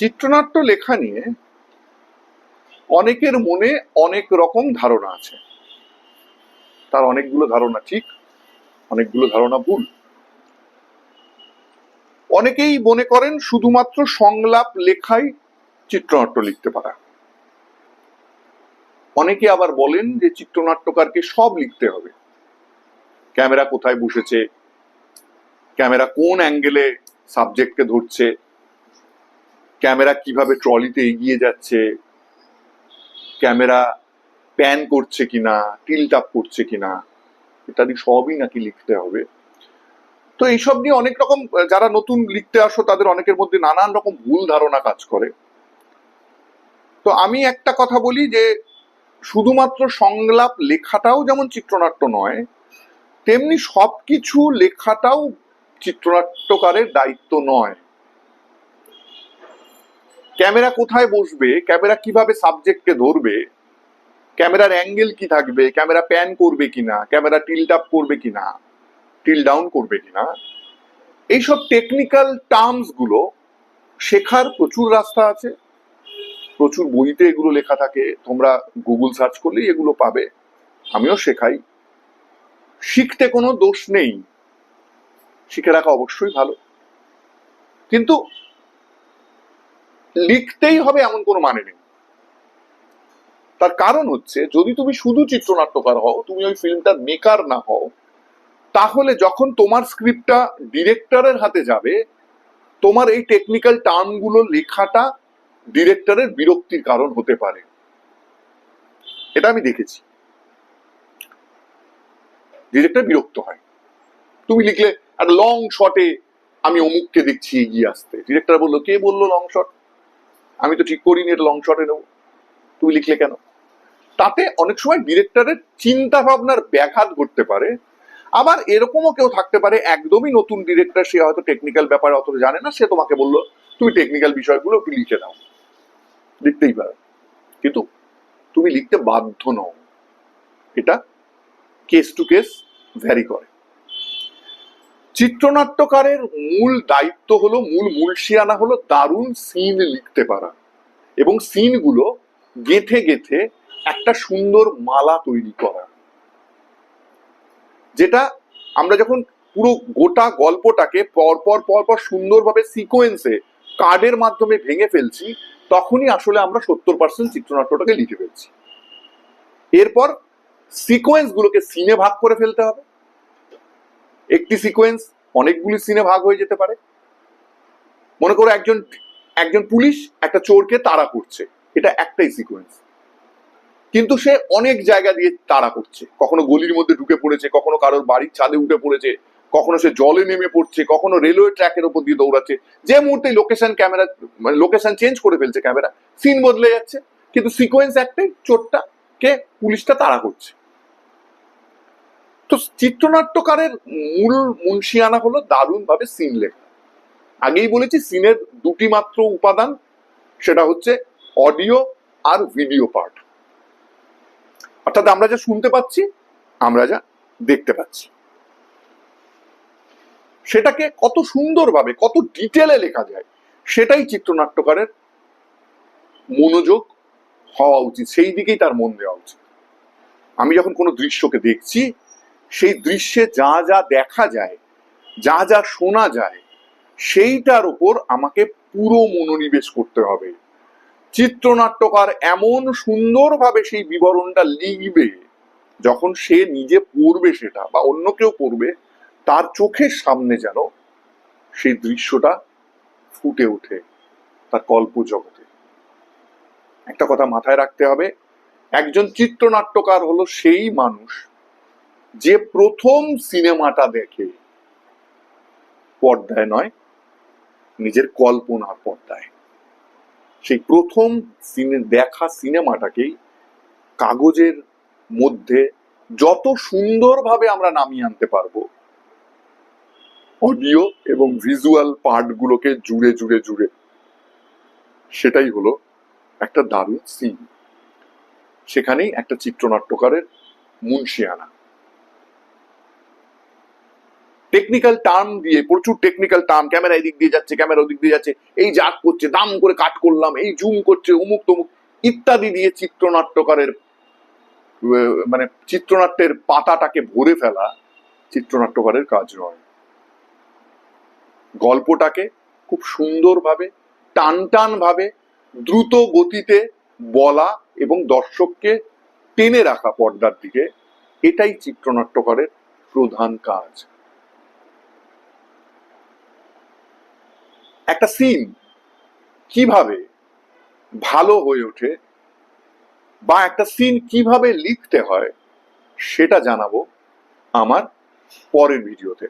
চিত্রনাট্য লেখা নিয়ে অনেকের মনে অনেক রকম ধারণা আছে। তার অনেকগুলো ধারণা ঠিক, অনেকগুলো ধারণা ভুল। অনেকেই মনে করেন শুধুমাত্র সংলাপ লেখাই চিত্রনাট্য লিখতে পারা। অনেকে আবার বলেন যে চিত্রনাট্যকারকে সব লিখতে হবে। ক্যামেরা কোথায় বসেছে? ক্যামেরা কোন অ্যাঙ্গেলে সাবজেক্টকে ধরছে? ক্যামেরা কীভাবে ট্রলিতে এগিয়ে যাচ্ছে? ক্যামেরা প্যান করছে কিনা? টিল্ট আপ করছে কিনা? ইত্যাদি সবই নাকি লিখতে হবে। তো এইসব নিয়ে অনেক রকম, যারা নতুন লিখতে আসো, তাদের অনেকের মধ্যে নানান রকম ভুল ধারণা কাজ করে। তো আমি একটা কথা বলি যে, শুধুমাত্র সংলাপ লেখাটাও যেমন চিত্রনাট্য নয়, তেমনি সবকিছু লেখাটাও চিত্রনাট্যকারের দায়িত্ব নয়। ক্যামেরা কোথায় বসবে? ক্যামেরা কীভাবে সাবজেক্টকে ধরবে? ক্যামেরার অ্যাঙ্গেল কি থাকবে? ক্যামেরা প্যান করবে কিনা? ক্যামেরা টিল্ট আপ করবে কিনা? টিল ডাউন করবে কিনা? এইসব টেকনিক্যাল টার্মসগুলো শেখার প্রচুর রাস্তা আছে। প্রচুর বইতে এগুলো লেখা থাকে। তোমরা গুগল সার্চ করলেই এগুলো পাবে। আমিও শেখাই। শিখতে কোনো দোষ নেই। শিখে রাখা অবশ্যই ভালো। কিন্তু লিখতেই হবে এমন কোনো মানে নেই। তার কারণ হচ্ছে, যদি তুমি শুধু চিত্রনাট্যকার হও, তুমি ওই ফিল্মটার মেকার না হও, তাহলে যখন তোমার স্ক্রিপ্টটা ডিরেক্টরের হাতে যাবে, তোমার এই টেকনিক্যাল টার্মগুলো লেখাটা ডিরেক্টরের বিরক্তির কারণ হতে পারে। এটা আমি দেখেছি। ডিরেক্টর বিরক্ত হয়। তুমি লিখলে আর লং শটে আমি অমুককে দেখছি এগিয়ে আসতে। ডিরেক্টর বলল, কে বলল লং শট আমি তো ঠিক করিনি, এটা লং শটে নেব। তুমি লিখলে কেন? তাতে অনেক সময় ডিরেক্টরের চিন্তা ভাবনার ব্যাঘাত ঘটতে পারে। আবার এরকমও কেউ থাকতে পারে, একদমই নতুন ডিরেক্টর সে হয়তো টেকনিক্যাল ব্যাপারে অত জানে না, সে তোমাকে বলল, তুমি টেকনিক্যাল বিষয়গুলো একটু লিখে দাও লিখতেই পারো। কিন্তু তুমি লিখতে বাধ্য নও। এটা কেস টু কেস ভ্যারি করে। চিত্রনাট্যকারের মূল দায়িত্ব হলো, মূল মূলসিয়ানা হলো দারুণ সিন লিখতে পারা। এবং সিনগুলো গেথে গেথে একটা সুন্দর মালা তৈরি করা। যেটা আমরা যখন পুরো গোটা গল্পটাকে পরপর পরপর সুন্দরভাবে সিকোয়েন্সে কার্ডের মাধ্যমে ভেঙে ফেলছি, তখনই আসলে আমরা সত্তর পার্সেন্ট চিত্রনাট্যটাকে লিখে ফেলছি। এরপর সিকোয়েন্স গুলোকে সিনে ভাগ করে ফেলতে হবে। একটি সিকোয়েন্স অনেকগুলি সিনে ভাগ হয়ে যেতে পারে। মনে করো একজন একজন পুলিশ একটা চোরকে তাড়া করছে। এটা একটাই সিকোয়েন্স কিন্তু সে অনেক জায়গা দিয়ে তাড়া করছে। কখনো গলির মধ্যে ঢুকে পড়েছে, কখনো কারোর বাড়ির ছাদে উঠে পড়েছে, কখনো সে জলে নেমে পড়ছে, কখনো রেলওয়ে ট্র্যাকের উপর দিয়ে দৌড়াচ্ছে। যে মুহূর্তে লোকেশন ক্যামেরা মানে লোকেশন চেঞ্জ করে ফেলছে ক্যামেরা সিন বদলে যাচ্ছে। কিন্তু সিকোয়েন্স একটাই চোরটা কে পুলিশটা তাড়া করছে। তো চিত্রনাট্যকারের মূল মুন্সিয়ানা হলো দারুণ ভাবে সিন লেখা আগেই বলেছি, সিনের দুটি মাত্র উপাদান, সেটা হচ্ছে অডিও আর ভিডিও পার্ট। অর্থাৎ আমরা যা শুনতে পাচ্ছি, আমরা যা দেখতে পাচ্ছি। সেটাকে কত সুন্দরভাবে, কত ডিটেলে লেখা যায়, সেটাই চিত্রনাট্যকারের মনোযোগ হওয়া উচিত, সেই দিকেই তার মন দেওয়া উচিত। আমি যখন কোনো দৃশ্যকে দেখছি সেই দৃশ্যে যা যা দেখা যায়, যা যা শোনা যায়, সেইটার উপর আমাকে পুরো মনোনিবেশ করতে হবে। চিত্রনাট্যকার এমন সুন্দরভাবে সেই বিবরণটা লিখবে, যখন সে নিজে পড়বে সেটা বা অন্য কেউ পড়বে, তার চোখের সামনে যেন সেই দৃশ্যটা ফুটে ওঠে তার কল্প জগতে। একটা কথা মাথায় রাখতে হবে, একজন চিত্রনাট্যকার হলো সেই মানুষ যে প্রথম সিনেমাটা দেখে পর্দায় নয়, নিজের কল্পনার পর্দায়। সেই প্রথম দেখা সিনেমাটাকেই কাগজের মধ্যে যত সুন্দরভাবে আমরা নামিয়ে আনতে পারব, অডিও এবং ভিজুয়াল পার্টগুলোকে জুড়ে জুড়ে জুড়ে, সেটাই হলো একটা দারুণ সিন। সেখানেই একটা চিত্রনাট্যকারের মুন্সিয়ানা। টেকনিক্যাল টার্ম দিয়ে, প্রচুর টেকনিক্যাল টার্ম ক্যামেরা এদিক দিয়ে যাচ্ছে ক্যামেরা ওদিক দিয়ে যাচ্ছে, এই জাগ করছে, দাম করে কাট করলাম, এই জুম করছে, অমুক তমুক, ইত্যাদি দিয়ে চিত্রনাট্যকারের মানে চিত্রনাট্যের পাতাটাকে ভরে ফেলা চিত্রনাট্যকারের কাজ নয়। গল্পটাকে খুব সুন্দরভাবে টান টান ভাবে দ্রুত গতিতে বলা এবং দর্শককে টেনে রাখা পর্দার দিকে, এটাই চিত্রনাট্যকারের প্রধান কাজ। একটা সিন। কীভাবে ভালো হয়ে ওঠে বা একটা সিন কীভাবে লিখতে হয়, সেটা জানাব আমার পরের ভিডিওতে।